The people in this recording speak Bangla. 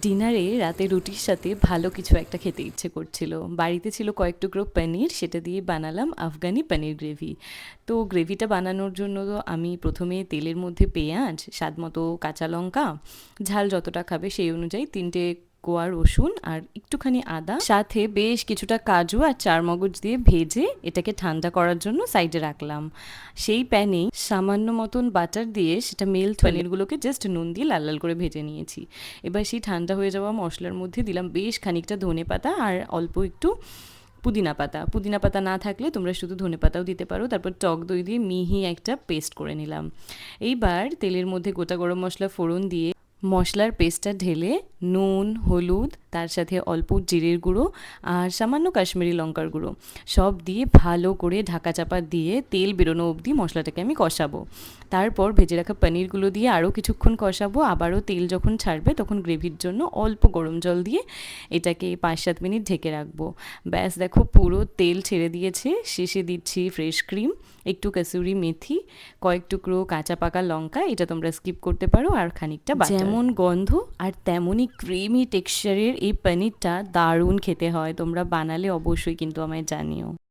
ডিনারে রাতে রুটির সাথে ভালো কিছু একটা খেতে ইচ্ছে করছিল। বাড়িতে ছিল কয়েক টুকরো পনির, সেটা দিয়ে বানালাম আফগানি পনির গ্রেভি। তো গ্রেভিটা বানানোর জন্য তো আমি প্রথমে তেলের মধ্যে পেঁয়াজ স্বাদ মতো কাঁচা লঙ্কা, ঝাল যতটা খাবে সেই অনুযায়ী তিনটে কোয়া রসুন আর একটুখানি আদা, সাথে বেশ কিছুটা কাজু আর চার মগজ দিয়ে ভেজে এটাকে ঠান্ডা করার জন্য সাইডে রাখলাম। সেই প্যানে সামান্য মতন বাটার দিয়ে সেটা মেল্ট পনিরগুলোকে জাস্ট নুন দিয়ে লাল লাল করে ভেজে নিয়েছি। এবার সেই ঠান্ডা হয়ে যাওয়া মশলার মধ্যে দিলাম বেশ খানিকটা ধনে পাতা আর অল্প একটু পুদিনা পাতা। পুদিনা পাতা না থাকলে তোমরা শুধু ধনে পাতাও দিতে পারো। তারপর টক দই দিয়ে মিহি একটা পেস্ট করে নিলাম। এইবার তেলের মধ্যে গোটা গরম মশলা ফোড়ন দিয়ে মশলার পেস্টটা ঢেলে নুন হলুদ তার সাথে অল্প জিরের গুঁড়ো আর সামান্য কাশ্মীরি লঙ্কার গুঁড়ো। সব দিয়ে ভালো করে ঢাকা চাপা দিয়ে তেল বেরোনো অবধি মশলাটাকে আমি কষাবো। তারপর ভেজে রাখা পনিরগুলো দিয়ে আরও কিছুক্ষণ কষাবো। আবারও তেল যখন ছাড়বে তখন গ্রেভির জন্য অল্প গরম জল দিয়ে এটাকে পাঁচ সাত মিনিট ঢেকে রাখব। ব্যাস, দেখো পুরো তেল ছেড়ে দিয়েছে। শেষে দিচ্ছি ফ্রেশ ক্রিম, একটু কাসুরি মেথি, কয়েক টুকরো কাঁচা পাকা লঙ্কা, এটা তোমরা স্কিপ করতে পারো, আর খানিকটা যেমন গন্ধ আর তেমনই ক্রিমি টেক্সচারের এই পনিরটা দারুণ খেতে হয় তোমরা বানালে অবশ্যই কিন্তু আমায় জানিও।